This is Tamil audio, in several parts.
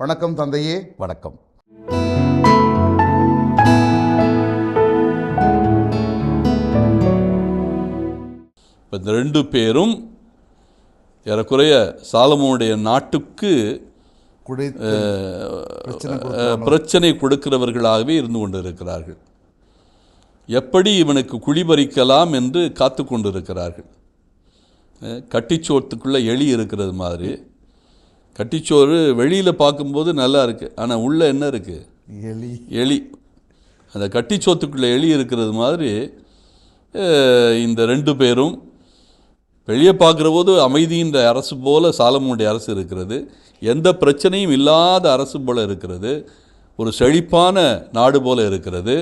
வணக்கம் தந்தையே வணக்கம். இப்போ இந்த ரெண்டு பேரும் ஏறக்குறைய சாலமோனுடைய நாட்டுக்கு பிரச்சனை கொடுக்கிறவர்களாகவே இருந்து கொண்டிருக்கிறார்கள். எப்படி இவனுக்கு குழிபறிக்கலாம் என்று காத்து கொண்டிருக்கிறார்கள். கட்டிச்சோத்துக்குள்ளே எலி இருக்கிறது மாதிரி. கட்டிச்சோறு வெளியில் பார்க்கும்போது நல்லா இருக்குது ஆனால் உள்ளே என்ன இருக்குது எலி. எலி. அந்த கட்டிச்சோத்துக்குள்ளே எலி இருக்கிறது மாதிரி இந்த ரெண்டு பேரும் வெளியே பார்க்குற போது அமைதின்ற அரசு போல சாலமோனுடைய அரசு இருக்கிறது. எந்த பிரச்சனையும் இல்லாத அரசு போல இருக்கிறது. ஒரு செழிப்பான நாடு போல இருக்கிறது.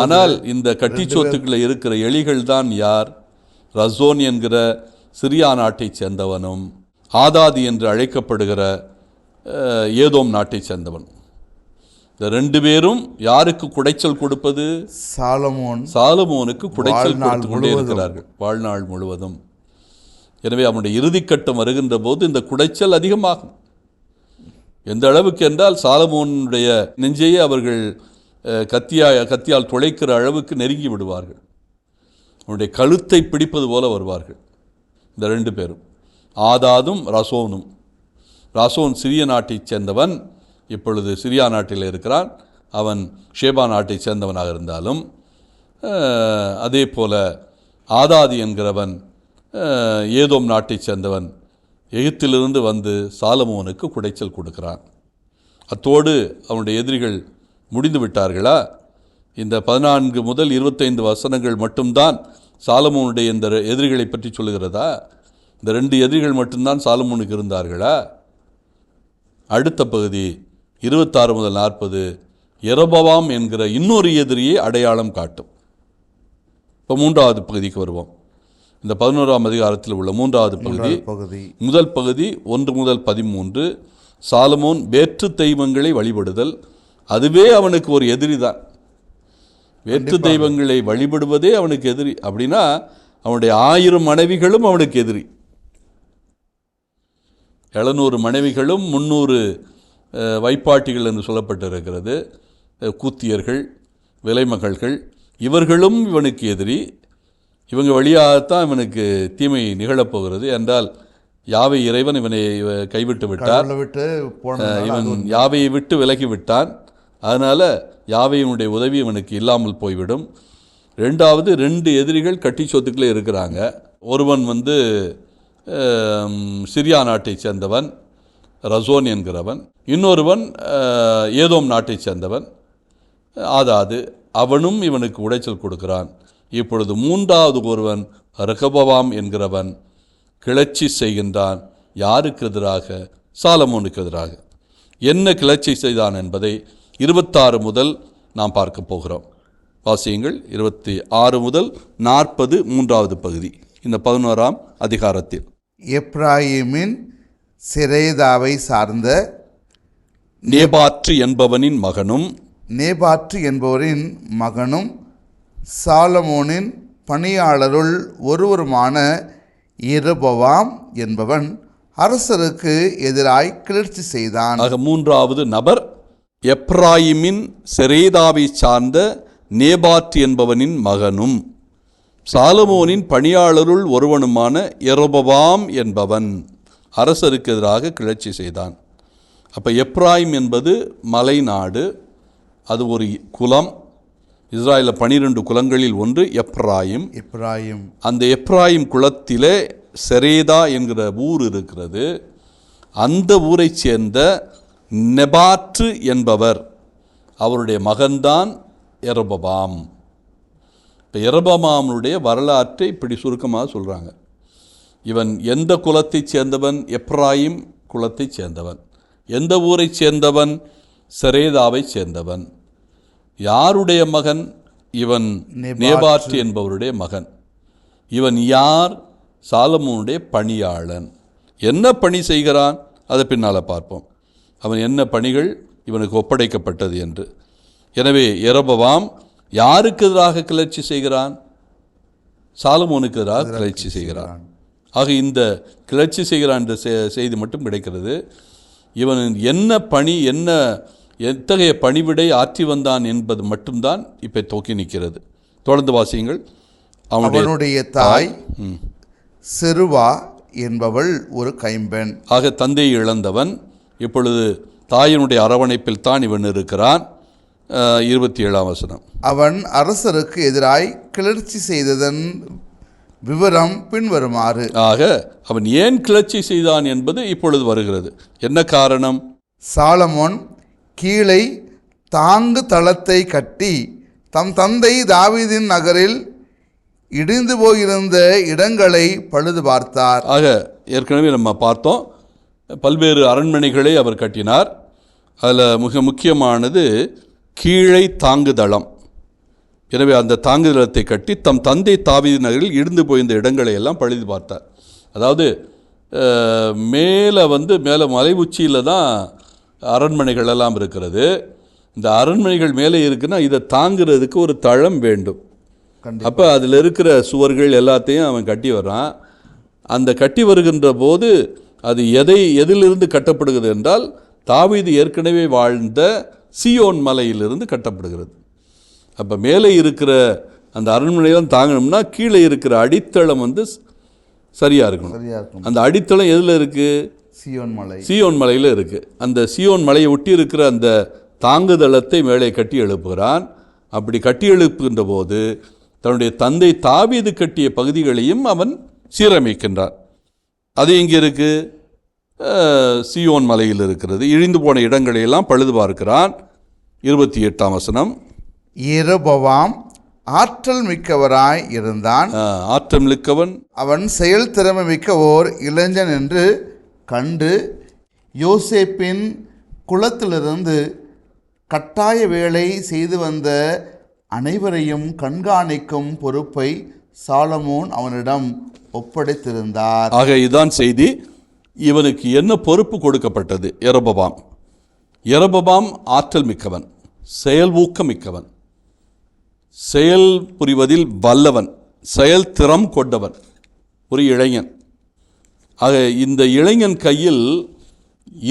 ஆனால் இந்த கட்டிச்சோத்துக்குள்ளே இருக்கிற எலிகள் தான் யார்? ரசோன் என்கிற சிரியா நாட்டைச் சேர்ந்தவனும். ஆதாதி என்று அழைக்கப்படுகிற ஏதோம் நாட்டைச் சேர்ந்தவன். இந்த ரெண்டு பேரும் யாருக்கு குடைச்சல் கொடுப்பது? சாலமோன். சாலமோனுக்கு குடைச்சல் கொடுத்து கொண்டே. இருக்கிறார்கள். வாழ்நாள் முழுவதும். எனவே அவனுடைய இறுதிக்கட்டம் வருகின்ற போது இந்த குடைச்சல் அதிகமாகும். எந்த அளவுக்கு என்றால் சாலமோனுடைய நெஞ்சையே அவர்கள் கத்தியா கத்தியால் துளைக்கிற அளவுக்கு நெருங்கி விடுவார்கள். அவனுடைய கழுத்தை பிடிப்பது போல வருவார்கள். இந்த ரெண்டு பேரும். ஆதாதும் ரசோனும். ராசோன் சிறிய நாட்டைச் சேர்ந்தவன் இப்பொழுது சிரியா நாட்டில் இருக்கிறான். அவன் ஷேபா நாட்டைச் சேர்ந்தவனாக இருந்தாலும் அதே போல ஆதாதி என்கிறவன் ஏதோம் நாட்டைச் சேர்ந்தவன் எகிப்திலிருந்து வந்து சாலமோனுக்கு குடைச்சல் கொடுக்கிறான். அத்தோடு அவனுடைய எதிரிகள் முடிந்து விட்டார்களா? இந்த பதினான்கு முதல் இருபத்தைந்து வசனங்கள் மட்டும்தான் சாலமோனுடைய இந்த எதிரிகளை பற்றி சொல்லுகிறதா? இந்த ரெண்டு எதிரிகள் மட்டும்தான் சாலமோனுக்கு இருந்தார்களா? அடுத்த பகுதி இருபத்தாறு முதல் நாற்பது எரபவாம் என்கிற இன்னொரு எதிரியை அடையாளம் காட்டும். இப்போ மூன்றாவது பகுதிக்கு வருவோம். இந்த பதினோராம் அதிகாரத்தில் உள்ள மூன்றாவது பகுதி பகுதி. முதல் பகுதி ஒன்று முதல் பதிமூன்று சாலமோன் வேற்று தெய்வங்களை வழிபடுதல். அதுவே அவனுக்கு ஒரு எதிரி தான். வேற்று தெய்வங்களை வழிபடுவதே அவனுக்கு எதிரி. அப்படின்னா அவனுடைய ஆயிரம் மனைவிகளும் அவனுக்கு எதிரி. எழுநூறு மனைவிகளும் முந்நூறு வைப்பாட்டிகள் என்று சொல்லப்பட்டிருக்கிறது. கூத்தியர்கள் விலைமகள்கள் இவர்களும் இவனுக்கு எதிரி. இவங்க வழியாகத்தான் இவனுக்கு தீமை நிகழப்போகிறது என்றால் யாவை இறைவன் இவனை இவ- கைவிட்டு விட்டார். இவன் யாவையை விட்டு விலகி விட்டான். அதனால் யாவையினுடைய உதவி இவனுக்கு இல்லாமல் போய்விடும். ரெண்டாவது ரெண்டு எதிரிகள் கட்டி சொத்துக்களே இருக்கிறாங்க. ஒருவன் வந்து சிரியா நாட்டைச் சேர்ந்தவன் ரசோன் என்கிறவன். இன்னொருவன் ஏதோம் நாட்டைச் சேர்ந்தவன். ஆதாது அவனும் இவனுக்கு உடைச்சல் கொடுக்கிறான். இப்பொழுது மூன்றாவது ஒருவன் ரகபவாம் என்கிறவன் கிளர்ச்சி செய்கின்றான். யாருக்கு எதிராக? சாலமோனுக்கு எதிராக. என்ன கிளர்ச்சி செய்தான் என்பதை இருபத்தாறு முதல் நாம் பார்க்க போகிறோம். வாசியங்கள். இருபத்தி ஆறு முதல் நாற்பது மூன்றாவது பகுதி. இந்த பதினோராம் அதிகாரத்தில். எப்ராயிமின் சிரேதாவை சார்ந்த நேபாற்று என்பவனின் மகனும் நேபாற்று என்பவரின் மகனும் சாலமோனின் பணியாளருள் ஒருவருமான இரபவாம் என்பவன் அரசருக்கு எதிராய் கிளர்ச்சி செய்தான். ஆக மூன்றாவது நபர் எப்ராயிமின் செரேதாவை சார்ந்த நேபாத் என்பவனின் மகனும். சாலமோனின் பணியாளருள் ஒருவனுமான எரோபவாம் என்பவன் அரசருக்கு எதிராக கிளர்ச்சி செய்தான். அப்போ எப்ராயிம் என்பது மலைநாடு அது ஒரு குலம். இஸ்ராயலில் பனிரெண்டு குலங்களில் ஒன்று எப்ராயிம் இப்ராஹிம் அந்த எப்ராயிம் குலத்திலே செரேதா என்கிற ஊர் இருக்கிறது. அந்த ஊரைச் சேர்ந்த நெபாற்று என்பவர் அவருடைய மகன்தான் எரபபாம் இப்போ எரபபாமுடைய வரலாற்றை இப்படி சுருக்கமாக சொல்கிறாங்க இவன் எந்த குலத்தைச் சேர்ந்தவன்? எப்ராயிம் குலத்தைச் சேர்ந்தவன். எந்த ஊரைச் சேர்ந்தவன்? செரேதாவைச் சேர்ந்தவன். யாருடைய மகன்? இவன் நேபாற்று. என்பவருடைய மகன். இவன் யார்? சாலமோனுடைய பணியாளன். என்ன பணி செய்கிறான்? அதை பின்னால் பார்ப்போம். அவன் என்ன பணிகள்? இவனுக்கு ஒப்படைக்கப்பட்டது என்று. எனவே எரபவாம் யாருக்கு எதிராக கிளர்ச்சி செய்கிறான்? சாலமோனுக்கு எதிராக கிளர்ச்சி செய்கிறான். ஆக இந்த கிளர்ச்சி செய்கிறான் என்ற செய்தி மட்டும் கிடைக்கிறது. இவன் என்ன பணி என்ன எத்தகைய பணிவிடை ஆற்றி வந்தான் என்பது மட்டும்தான் இப்போ தோக்கி நிற்கிறது. தொடர்ந்து வாசியுங்கள். அவனுடைய தாய் செருவா என்பவள் ஒரு கைம்பெண். ஆக தந்தையை இழந்தவன் இப்பொழுது தாயினுடைய அரவணைப்பில் தான் இவன் இருக்கிறான். இருபத்தி ஏழாம் வசனம். அவன் அரசருக்கு எதிராய் கிளர்ச்சி செய்ததன் விவரம் பின்வருமாறு. ஆக அவன் ஏன் கிளர்ச்சி செய்தான் என்பது இப்பொழுது வருகிறது. என்ன காரணம்? சாலமோன் கீழே தாங்கு தளத்தை கட்டி தம் தந்தை தாவீதின் நகரில் இடிந்து போயிருந்த இடங்களை பழுது பார்த்தார். ஆக ஏற்கனவே நம்ம பார்த்தோம் பல்வேறு அரண்மனைகளை அவர் கட்டினார். அதில் மிக முக்கியமானது கீழை தாங்குதளம். எனவே அந்த தாங்குதளத்தை கட்டி தம் தந்தை தாவீது நகரில் இடிந்து போயிருந்த இடங்களை எல்லாம் பழுது பார்த்தார். அதாவது மேலே வந்து மேலே மலை உச்சியில் தான் அரண்மனைகள் எல்லாம் இருக்கிறது. இந்த அரண்மனைகள் மேலே இருக்குன்னா இதை தாங்கிறதுக்கு ஒரு தளம் வேண்டும். அப்போ அதில் இருக்கிற சுவர்கள் எல்லாத்தையும் அவன் கட்டி வர்றான். அந்த கட்டி வருகின்ற போது அது எதை எதிலிருந்து கட்டப்படுகிறது என்றால் தாவீது ஏற்கனவே வாழ்ந்த சியோன் மலையிலிருந்து கட்டப்படுகிறது. அப்போ மேலே இருக்கிற அந்த அரண்மனையெல்லாம் தாங்கணும்னா கீழே இருக்கிற அடித்தளம் வந்து சரியாக இருக்கணும். சரியா இருக்கும் அந்த அடித்தளம் எதில் இருக்குது சியோன் மலை. சியோன் மலையில் இருக்குது அந்த சியோன் மலையை ஒட்டி இருக்கிற அந்த தாங்குதளத்தை மேலே கட்டி எழுப்புகிறான். அப்படி கட்டி எழுப்புகின்ற போது தன்னுடைய தந்தை தாவீது கட்டிய பகுதிகளையும் அவன் சீரமைக்கின்றான். அது எங்கே இருக்குது சியோன் மலையில் இருக்கிறது. இழிந்து போன இடங்களை எல்லாம் பழுது பார்க்கிறான். இருபத்தி எட்டாம் வசனம். எரபவாம் ஆற்றல் மிக்கவராய் இருந்தான். அஹ், ஆற்றமிழுக்கவன் அவன் செயல் திறமை மிக்க ஓர் இளைஞன் என்று கண்டு யோசேப்பின் குலத்திலிருந்து கட்டாய வேலை செய்து வந்த அனைவரையும் கண்காணிக்கும் பொறுப்பை சாலமோன் அவனிடம் ஒப்படைத்திருந்தார். ஆக இதுதான் செய்தி. இவனுக்கு என்ன பொறுப்பு கொடுக்கப்பட்டது? எரபபாம் எரபபாம் ஆற்றல் மிக்கவன் செயல் ஊக்கம் மிக்கவன் செயல் புரிவதில் வல்லவன் செயல் திறம் கொண்டவன் ஒரு இளைஞன். ஆக இந்த இளைஞன் கையில்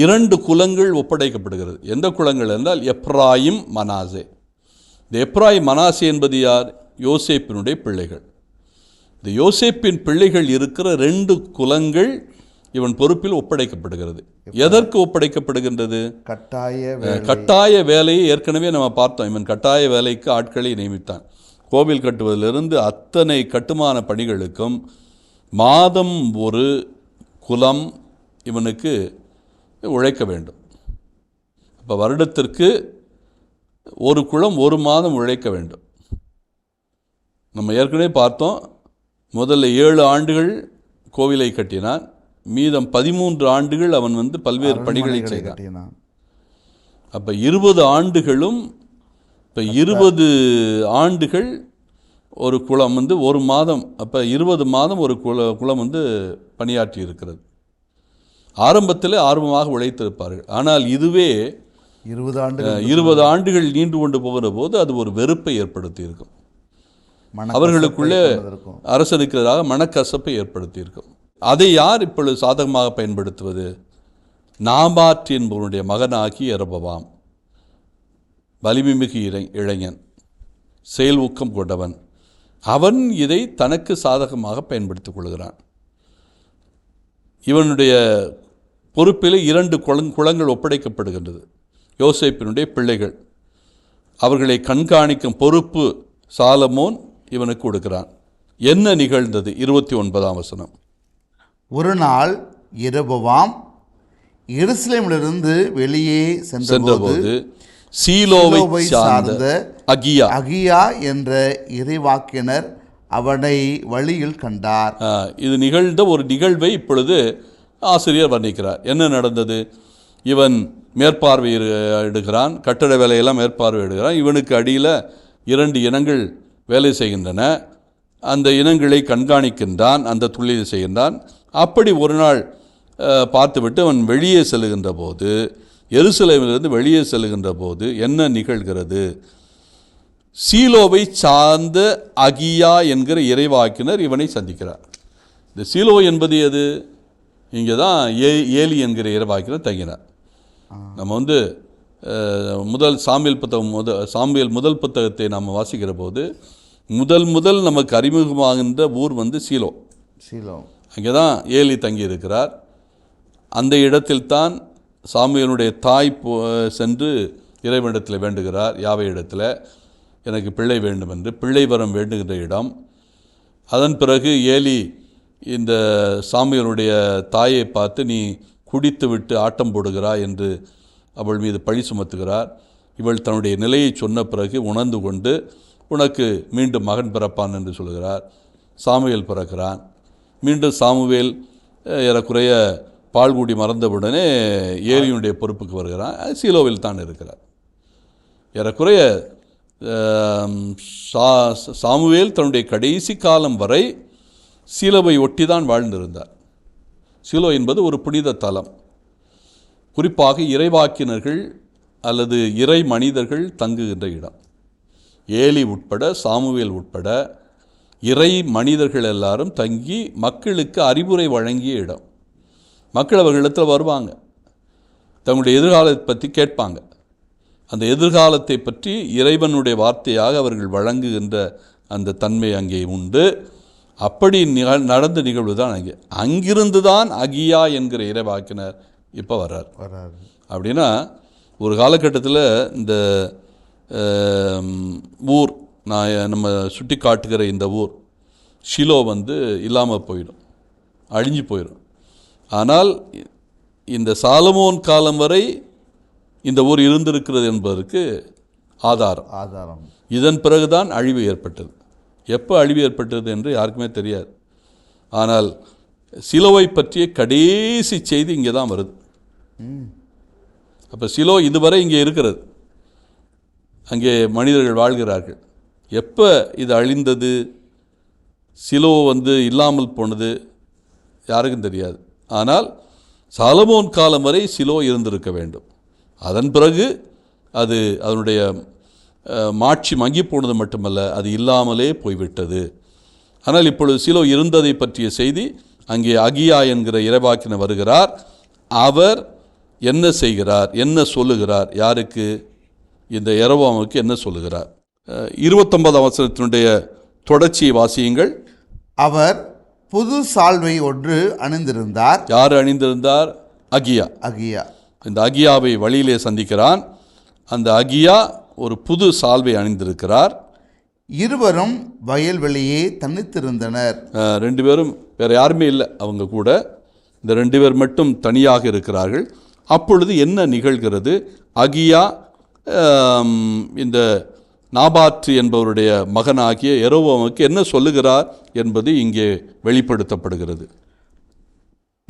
இரண்டு குலங்கள் ஒப்படைக்கப்படுகிறது. எந்த குலங்கள் என்றால் எப்ராயிம் மனாசே. இந்த எப்ராயிம் மனாசே என்பது யார்? யோசேப்பினுடைய பிள்ளைகள். இந்த யோசேப்பின் பிள்ளைகள் இருக்கிற ரெண்டு குலங்கள் இவன் பொறுப்பில் ஒப்படைக்கப்படுகிறது. எதற்கு ஒப்படைக்கப்படுகின்றது? கட்டாய வேலை. கட்டாய வேலையை ஏற்கனவே நம்ம பார்த்தோம். இவன் கட்டாய வேலைக்கு ஆட்களை நியமித்தான். கோவில் கட்டுவதிலிருந்து அத்தனை கட்டுமான பணிகளுக்கும் மாதம் ஒரு குலம் இவனுக்கு உழைக்க வேண்டும். அப்போ வருடத்திற்கு ஒரு குலம் ஒரு மாதம் உழைக்க வேண்டும். நம்ம ஏற்கனவே பார்த்தோம் முதல்ல ஏழு ஆண்டுகள் கோவிலை கட்டினான். மீதம் பதிமூன்று ஆண்டுகள் அவன் வந்து பல்வேறு பணிகளை செய்தான். அப்போ இருபது ஆண்டுகளும் இப்போ இருபது ஆண்டுகள் ஒரு குளம் வந்து ஒரு மாதம் அப்போ இருபது மாதம் ஒரு குல குளம் வந்து பணியாற்றி இருக்கிறது ஆரம்பத்தில் ஆர்வமாக உழைத்திருப்பார்கள். ஆனால் இதுவே இருபது அஹ், இருபது ஆண்டுகள் நீண்டு கொண்டு போகிற போது அது ஒரு வெறுப்பை ஏற்படுத்தி இருக்கும் அவர்களுக்குள்ளே. அரசனுக்கு எதிராக மனக்கசப்பை ஏற்படுத்தியிருக்கும். அதை யார் இப்பொழுது சாதகமாக பயன்படுத்துவது? நாமாற்றி என்பவனுடைய மகனாகி எரபவாம் வலிமைமிகு இளை இளைஞன். செயல் ஊக்கம் கொண்டவன். அவன் இதை தனக்கு சாதகமாக பயன்படுத்திக் கொள்கிறான். இவனுடைய பொறுப்பில் இரண்டு குளங் குளங்கள் ஒப்படைக்கப்படுகின்றது. யோசேப்பினுடைய பிள்ளைகள். அவர்களை கண்காணிக்கும் பொறுப்பு சாலமோன் இவனுக்கு கொடுக்கிறான். என்ன நிகழ்ந்தது? இருபத்தி ஒன்பதாம் வசனம். ஒரு நாள் இரபவாம் எருசலேமிலிருந்து வெளியே சென்றபோது சீலோவை சார்ந்த அகியா. அகியா என்ற இறைவாக்கினர் அவனை வழியில் கண்டார். இது நிகழ்ந்த ஒரு நிகழ்வை இப்பொழுது ஆசிரியர் வர்ணிக்கிறார். என்ன நடந்தது? இவன் மேற்பார்வை எடுக்கிறான் கட்டட வேலையெல்லாம் மேற்பார்வை எடுக்கிறான் இவனுக்கு அடியில் இரண்டு இனங்கள் வேலை செய்கின்றன. அந்த இனங்களை கண்காணிக்கின்றான் அந்த தொழிலை செய்கின்றான். அப்படி ஒரு நாள் பார்த்துவிட்டு அவன் வெளியே செல்லுகின்ற போது எருசலேமிலிருந்து வெளியே செல்லுகின்ற போது என்ன நிகழ்கிறது? சீலோவை சார்ந்த அகியா என்கிற இறைவாக்கினர் இவனை சந்திக்கிறார். இந்த சீலோ என்பது எது? இங்கே தான் ஏ ஏலி என்கிற இறைவாக்கினர் தங்கினார். நம்ம வந்து முதல் சாமியல் புத்தகம் முத சாமியல் முதல் புத்தகத்தை நாம் வாசிக்கிற போது முதல் முதல் நமக்கு அறிமுகமாகின்ற ஊர் வந்து சீலோ. சீலோ. அங்கே தான் ஏலி தங்கியிருக்கிறார். அந்த இடத்தில்தான் சாமியனுடைய தாய் போ சென்று இறைவனிடத்தில் வேண்டுகிறார். யாவை இடத்துல? எனக்கு பிள்ளை வேண்டும் என்று பிள்ளை வரம் வேண்டுகின்ற இடம். அதன் பிறகு ஏலி இந்த சாமியனுடைய தாயை பார்த்து நீ குடித்து விட்டு ஆட்டம் போடுகிறாய் என்று அவள் மீது பழி சுமத்துகிறார். இவள் தன்னுடைய நிலையை சொன்ன பிறகு உணர்ந்து கொண்டு உனக்கு மீண்டும் மகன் பிறப்பான் என்று சொல்கிறார். சாமியல் பிறக்கிறான். மீண்டும் சாமுவேல் ஏறக்குறைய பால்குடி மறந்தவுடனே ஏலியுடைய பொறுப்புக்கு வருகிறான் சீலோவில் தான் இருக்கிறார். ஏறக்குறைய சா- சாமுவேல் தன்னுடைய கடைசி காலம் வரை சீலோவை ஒட்டி தான் வாழ்ந்திருந்தார். சீலோ என்பது ஒரு புனித தலம். குறிப்பாக இறைவாக்கினர்கள் அல்லது இறை மனிதர்கள் தங்குகின்ற இடம். ஏலி உட்பட சாமுவேல் உட்பட இறை மனிதர்கள் எல்லாரும் தங்கி மக்களுக்கு அறிவுரை வழங்கிய இடம். மக்கள் அவர்களிடத்தில் வருவாங்க. தங்களுடைய எதிர்காலத்தை பற்றி கேட்பாங்க. அந்த எதிர்காலத்தை பற்றி இறைவனுடைய வார்த்தையாக அவர்கள் வழங்குகின்ற அந்த தன்மை அங்கே உண்டு. அப்படி நிக- நடந்த நிகழ்வு தான் அங்கே. அங்கிருந்து தான் அகியா என்கிற இறைவாக்கினர் இப்போ வர்றார். வராது அப்படின்னா ஒரு காலகட்டத்தில் இந்த ஊர் நான் நம்ம சுட்டி காட்டுகிற இந்த ஊர் ஷிலோ வந்து இல்லாமல் போயிடும் அழிஞ்சு போயிடும். ஆனால் இந்த சாலமோன் காலம் வரை இந்த ஊர் இருந்திருக்கிறது என்பதற்கு ஆதாரம். ஆதாரம். இதன் பிறகுதான் அழிவு ஏற்பட்டது. எப்போ அழிவு ஏற்பட்டது என்று யாருக்குமே தெரியாது. ஆனால் சிலுவை பற்றிய கடைசி செய்தி இங்கே தான் வருது. அப்போ சிலோ இதுவரை இங்கே இருக்கிறது. அங்கே மனிதர்கள் வாழ்கிறார்கள். எப்போ இது அழிந்தது? சிலோ வந்து இல்லாமல் போனது? யாருக்கும் தெரியாது. ஆனால் சாலமோன் காலம் வரை சிலோ இருந்திருக்க வேண்டும். அதன் பிறகு அது அதனுடைய மாட்சி மங்கி போனது மட்டுமல்ல அது இல்லாமலே போய்விட்டது. ஆனால் இப்பொழுது சிலோ இருந்ததை பற்றிய செய்தி அங்கே அகியா என்கிற இறைவாக்கின வருகிறார். அவர் என்ன செய்கிறார்? என்ன சொல்லுகிறார்? யாருக்கு? இந்த இரவாமுக்கு என்ன சொல்லுகிறார்? இருபத்தொன்பதாம் வசனத்தினுடைய தொடர்ச்சியை வாசியுங்கள். அவர் புது சால்வை ஒன்று அணிந்திருந்தார். யார் அணிந்திருந்தார்? அகியா. அகியா. இந்த அகியாவை வழியிலே சந்திக்கிறான். அந்த அகியா ஒரு புது சால்வை அணிந்திருக்கிறார். இருவரும் வயல்வெளியே தனித்திருந்தனர். ரெண்டு பேரும் வேறு யாருமே இல்லை அவங்க கூட. இந்த ரெண்டு பேர் மட்டும் தனியாக இருக்கிறார்கள். அப்பொழுது என்ன நிகழ்கிறது? அகியா இந்த நாபாற்று என்பவருடைய மகனாகிய எரோவாமுக்கு என்ன சொல்லுகிறார் என்பது இங்கே வெளிப்படுத்தப்படுகிறது.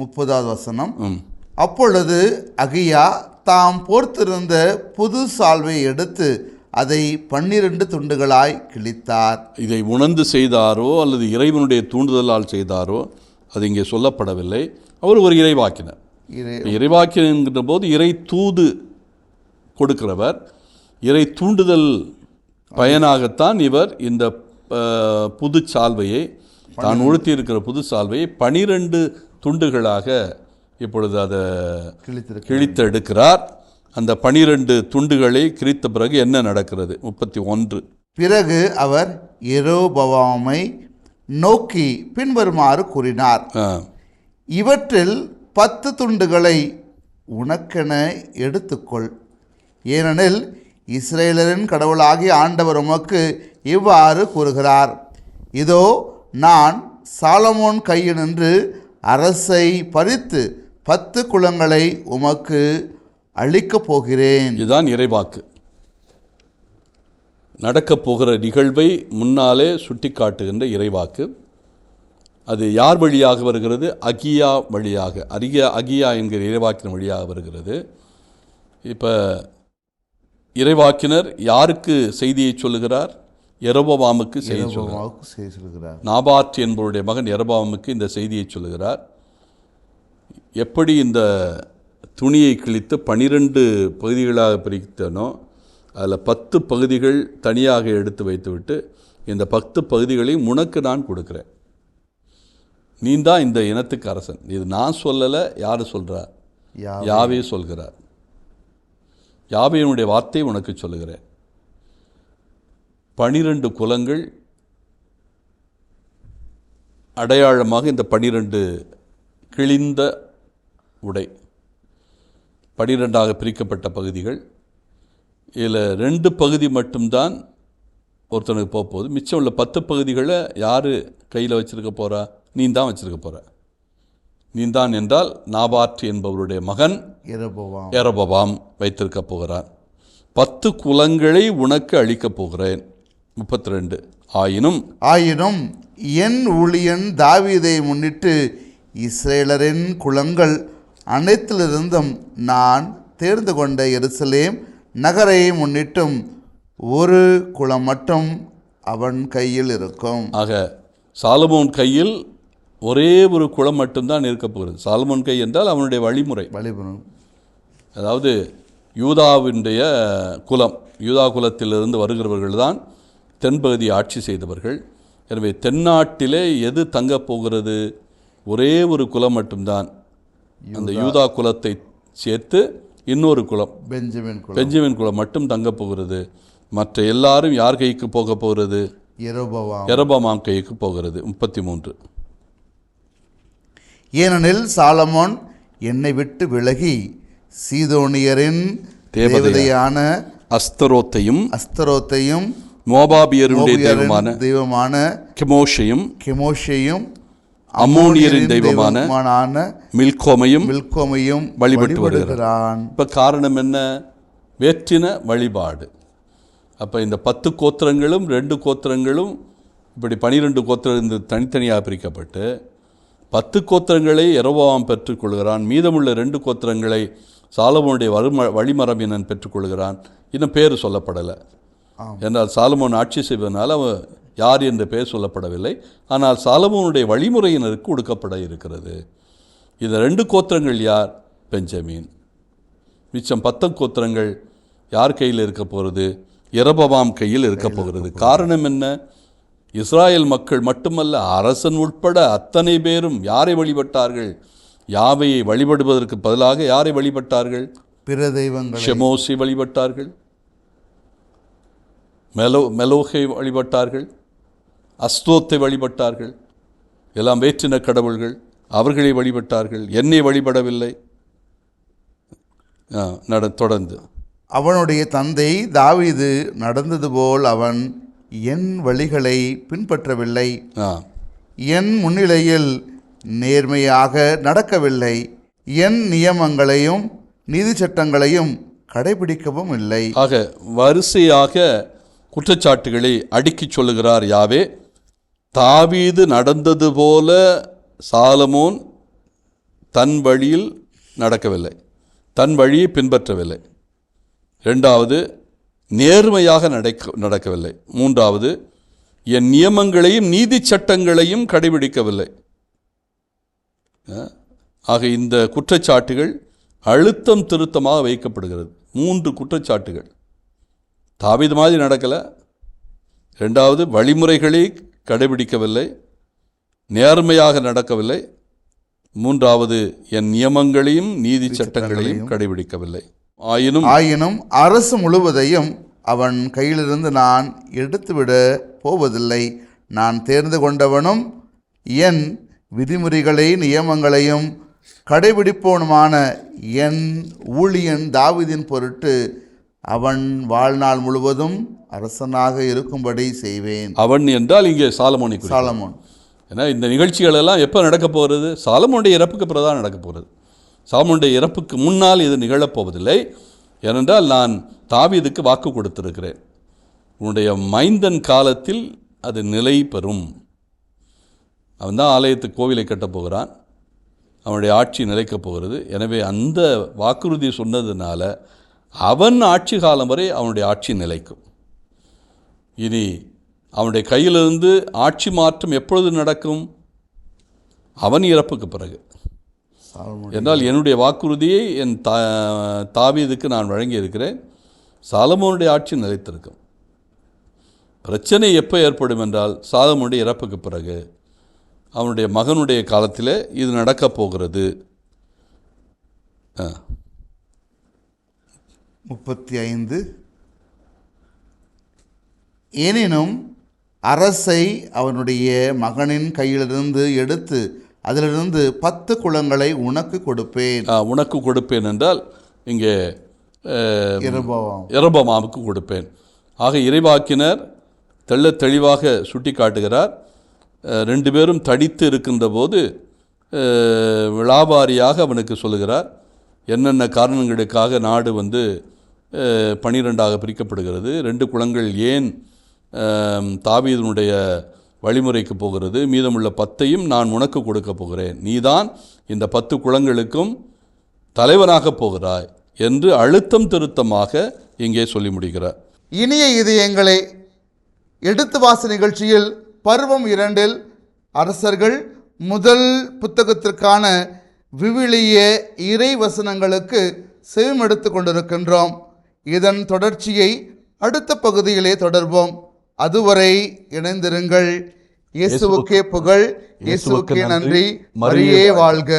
முப்பதாவது வசனம். அப்பொழுது அகியா தாம் போர்த்திருந்த புது சால்வை எடுத்து அதை பன்னிரண்டு துண்டுகளாய் கிழித்தார். இதை உணர்ந்து செய்தாரோ அல்லது இறைவனுடைய தூண்டுதலால் செய்தாரோ அது இங்கே சொல்லப்படவில்லை. அவர் ஒரு இறைவாக்கினர். இறை- இறைவாக்கினர் போது இறை தூது கொடுக்கிறவர். இறை தூண்டுதல் பயனாகத்தான் இவர் இந்த புது சால்வையை தான் உடுத்தி இருக்கிற புது சால்வையை பனிரெண்டு துண்டுகளாக இப்பொழுது அதை கிழித்து எடுக்கிறார் அந்த பனிரெண்டு துண்டுகளை கிழித்த பிறகு என்ன நடக்கிறது? முப்பத்தி ஒன்று. பிறகு அவர் எரோபவாமை நோக்கி பின்வருமாறு கூறினார். இவற்றில் பத்து துண்டுகளை உனக்கென எடுத்துக்கொள். ஏனெனில் இஸ்ரேலரின் கடவுளாகி ஆண்டவர் உமக்கு இவ்வாறு கூறுகிறார். இதோ நான் சாலமோன் கையினின்று அரசை பறித்து பத்து குலங்களை உமக்கு அளிக்கப் போகிறேன். இதுதான் இறைவாக்கு. நடக்கப் போகிற நிகழ்வை முன்னாலே சுட்டிக்காட்டுகின்ற இறைவாக்கு. அது யார் வழியாக வருகிறது? அகியா வழியாக அகியா அகியா என்கிற இறைவாக்கின் வழியாக வருகிறது. இப்போ இறைவாக்கினர் யாருக்கு செய்தியை சொல்லுகிறார்? எரோபவாமுக்கு செய்தி சொல்லுகிறார். சொல்கிறார் நாபாட் என்பவருடைய மகன் எரபாமுக்கு இந்த செய்தியை சொல்லுகிறார். எப்படி இந்த துணியை கிழித்து பனிரெண்டு பகுதிகளாக பிரித்தனோ அதில் பத்து பகுதிகள் தனியாக எடுத்து வைத்துவிட்டு இந்த பத்து பகுதிகளையும் உனக்கு நான் கொடுக்குறேன். நீ தான் இந்த இனத்துக்கு அரசன். இது நான் சொல்லலை யார் சொல்கிறா யா- யாவே சொல்கிறார். யாவையினுடைய வார்த்தை உனக்கு சொல்லுகிறேன். பனிரெண்டு குலங்கள் அடையாளமாக இந்த பனிரெண்டு கிழிந்த உடை பனிரெண்டாக பிரிக்கப்பட்ட பகுதிகள். இதில் ரெண்டு பகுதி மட்டும்தான் ஒருத்தனுக்கு போக போகுது. மிச்சம் உள்ள பத்து பகுதிகளை யார் கையில் வச்சுருக்க போகிறா நீ தான் வச்சுருக்க போகிற நீ தான் என்றால் நாபாற்று என்பவருடைய மகன் யெரொபெயாம் எரபவாம் வைத்திருக்க போகிறான் பத்து குலங்களை உனக்கு அளிக்கப் போகிறேன். முப்பத்தி ரெண்டு ஆயினும் ஆயினும் என் ஊழியன் தாவீதை முன்னிட்டு இஸ்ரேலரின் குலங்கள் அனைத்திலிருந்தும் நான் தேர்ந்து கொண்ட எருசலேம் நகரை முன்னிட்டும் ஒரு குலம் மட்டும் அவன் கையில் இருக்கும். ஆக சாலமோன் கையில் ஒரே ஒரு குலம் மட்டும்தான் இருக்கப் போகிறது. சாலமோன் கை என்றால் அவனுடைய வழிமுறை. வழிபடும் அதாவது யூதாவினுடைய குலம் யூதா குலத்திலிருந்து வருகிறவர்கள் தான் தென்பகுதி ஆட்சி செய்தவர்கள். எனவே தென்னாட்டிலே எது தங்கப் போகிறது? ஒரே ஒரு குலம் மட்டும்தான். அந்த யூதா. குலத்தை சேர்த்து இன்னொரு குலம். பெஞ்சமின் குலம். பெஞ்சமின் குலம் மட்டும் தங்கப் போகிறது. மற்ற எல்லாரும் யார் கைக்கு போக போகிறது? எரபாமாம் கைக்கு போகிறது. முப்பத்தி மூன்று. ஏனெனில் சாலமோன் என்னை விட்டு விலகி சீதோனியரின் தேவதையா- தேவதையான அஸ்தரோத்தையும் அஸ்தரோத்தையும் மோபாபியருடைய தெய்வமான தெய்வமான கெமோஷையும் கெமோஷையும் அம்மோனியரின் தெய்வமான மில்கோமையும் மில்கோமையும் வழிபட்டு வழிபடுகிறான். இப்போ காரணம் என்ன? வேற்றின வழிபாடு. அப்போ இந்த பத்து கோத்திரங்களும் ரெண்டு கோத்திரங்களும் இப்படி பனிரெண்டு கோத்திரம் இந்த தனித்தனியாக பிரிக்கப்பட்டு பத்து கோத்திரங்களை எரோபாவாம் பெற்றுக்கொள்கிறான். மீதமுள்ள ரெண்டு கோத்திரங்களை சாலமோனுடைய வரும வழிமரபினன் பெற்றுக்கொள்கிறான். இன்னும் பேர் சொல்லப்படலை. என்றால் சாலமோன் ஆட்சி செய்வதனால் அவன் யார் என்ற பெயர் சொல்லப்படவில்லை. ஆனால் சாலமோனுடைய வழிமுறையினருக்கு கொடுக்கப்பட இருக்கிறது. இந்த ரெண்டு கோத்திரங்கள் யார்? பெஞ்சமீன். மிச்சம் பத்து கோத்திரங்கள் யார் கையில் இருக்க போகிறது? எரபவாம் கையில் இருக்க போகிறது. காரணம் என்ன? இஸ்ராயேல் மக்கள் மட்டுமல்ல அரசன் உட்பட அத்தனை பேரும் யாரை வழிபட்டார்கள்? யாவையை வழிபடுவதற்கு பதிலாக யாரை வழிபட்டார்கள்? பிற தெய்வங்களை. ஷெமோசி வழிபட்டார்கள். மெலோ மெலோகை வழிபட்டார்கள். அஸ்தோத்தை வழிபட்டார்கள். எல்லாம் வேற்றின கடவுள்கள் அவர்களை வழிபட்டார்கள். என்னை வழிபடவில்லை. நட தொடர்ந்து. அவனுடைய தந்தை தாவீது நடந்தது போல் அவன் என் வழிகளை பின்பற்றவில்லை. என் முன்னிலையில் நேர்மையாக நடக்கவில்லை. என் நியமங்களையும் நீதி சட்டங்களையும் கடைபிடிக்கவும் இல்லை. ஆக வரிசையாக குற்றச்சாட்டுகளை அடுக்கிச் சொல்லுகிறார் யாவே. தாவீது நடந்தது போல சாலமோன் தன் வழியில் நடக்கவில்லை. தன் வழியை பின்பற்றவில்லை. ரெண்டாவது நேர்மையாக நடக்க நடக்கவில்லை. மூன்றாவது என் நியமங்களையும் நீதி சட்டங்களையும் கடைபிடிக்கவில்லை. ஆக இந்த குற்றச்சாட்டுகள் அழுத்தம் திருத்தமாக வைக்கப்படுகிறது. மூன்று குற்றச்சாட்டுகள். தாவீது மாதிரி நடக்கலை. ரெண்டாவது வழிமுறைகளை கடைபிடிக்கவில்லை. நேர்மையாக நடக்கவில்லை. மூன்றாவது என் நியமங்களையும் நீதி சட்டங்களையும் கடைபிடிக்கவில்லை. ஆயினும் ஆயினும் அரசு முழுவதையும் அவன் கையிலிருந்து நான் எடுத்துவிட போவதில்லை. நான் தேர்ந்து கொண்டவனும் என் விதிமுறைகளை நியமங்களையும் கடைபிடிப்போனுமான என் ஊழியன் தாவீதின் பொருட்டு அவன் வாழ்நாள் முழுவதும் அரசனாக இருக்கும்படி செய்வேன். அவன் என்றால் இங்கே சாலமோனை. சாலமோன். ஏன்னா இந்த நிகழ்ச்சிகள் எல்லாம் எப்போ நடக்க போகிறது? சாலமோனுடைய இறப்புக்கு பிறகு தான் நடக்க போகிறது. சாலமோனுடைய இறப்புக்கு முன்னால் இது நிகழப்போவதில்லை. ஏனென்றால் நான் தாவீதுக்கு வாக்கு கொடுத்திருக்கிறேன். உன்னுடைய மைந்தன் காலத்தில் அது நிலை பெறும். அவன் தான் ஆலயத்துக்கு கோவிலை கட்டப் போகிறான். அவனுடைய ஆட்சி நிலைக்கப் போகிறது. எனவே அந்த வாக்குறுதி சொன்னதுனால அவன் ஆட்சி காலம் வரை அவனுடைய ஆட்சி நிலைக்கும். இனி அவனுடைய கையிலிருந்து ஆட்சி மாற்றம் எப்பொழுது நடக்கும்? அவன் இறப்புக்கு பிறகு. என்றால் என்னுடைய வாக்குறுதியை என் தா தாவீதுக்கு நான் வழங்கியிருக்கிறேன். சாலமோனுடைய ஆட்சி நிலைத்திருக்கும். பிரச்சனை எப்போ ஏற்படும் என்றால் சாலமோனுடைய இறப்புக்கு பிறகு அவனுடைய மகனுடைய காலத்தில் இது நடக்கப் போகிறது. முப்பத்தி ஐந்து எனினும் அரசை அவனுடைய மகனின் கையிலிருந்து எடுத்து அதிலிருந்து பத்து குளங்களை உனக்கு கொடுப்பேன். உனக்கு கொடுப்பேன் என்றால் இங்கே எரபமாவுக்கு கொடுப்பேன். ஆக இறைவாக்கினர் தெள்ளத் தெளிவாக சுட்டி காட்டுகிறார் ரெண்டு பேரும் தடித்து இருக்கின்ற போது அஹ், விளாபாரியாக அவனுக்கு சொல்லுகிறார். என்னென்ன காரணங்களுக்காக நாடு வந்து பனிரெண்டாக பிரிக்கப்படுகிறது? ரெண்டு குளங்கள் ஏன் தாவீதனுடைய வழிமுறைக்கு போகிறது. மீதமுள்ள பத்தையும் நான் உனக்கு கொடுக்க போகிறேன். நீதான் இந்த பத்து குளங்களுக்கும் தலைவனாக போகிறாய் என்று அழுத்தம் திருத்தமாக இங்கே சொல்லி முடிகிறார் இனிய இதயங்களை எடுத்து வாச நிகழ்ச்சியில் பருவம் இரண்டில் அரசர்கள் முதல் புத்தகத்திற்கான விவிலிய இறை வசனங்களுக்கு செவிமெடுத்து கொண்டிருக்கின்றோம். இதன் தொடர்ச்சியை அடுத்த பகுதியிலே தொடர்வோம். அதுவரை இணைந்திருங்கள். இயேசுவுக்கே புகழ். இயேசுவுக்கே நன்றி. மரியே வாழ்க.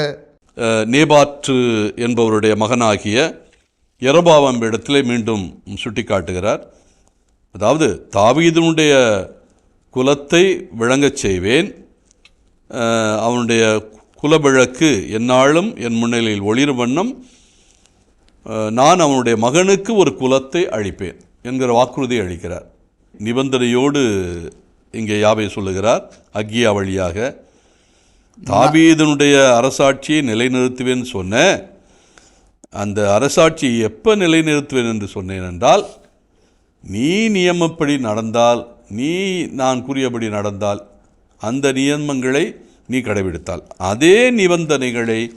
நேபாற்று என்பவருடைய மகனாகிய எரபாவாம் இடத்திலே மீண்டும் சுட்டி காட்டுகிறார் அதாவது தாவீதனுடைய குலத்தை விளங்கச் செய்வேன். அவனுடைய குலவிளக்கு எந்நாளும் என் முன்னிலையில் ஒளிரும் வண்ணம் நான் அவனுடைய மகனுக்கு ஒரு குலத்தை அழிப்பேன் என்கிற வாக்குறுதி அளிக்கிறார். நிபந்தனையோடு இங்கே யாவை சொல்லுகிறார் அக்கியா வழியாக தாபீதனுடைய அரசாட்சியை நிலைநிறுத்துவேன் சொன்ன அந்த அரசாட்சியை எப்போ நிலைநிறுத்துவேன் என்று சொன்னேன் என்றால் நீ நியமப்படி நடந்தால் நீ நான் கூறியபடி நடந்தால் அந்த நியமங்களை நீ கடைபிடித்தால். அதே நிபந்தனைகளை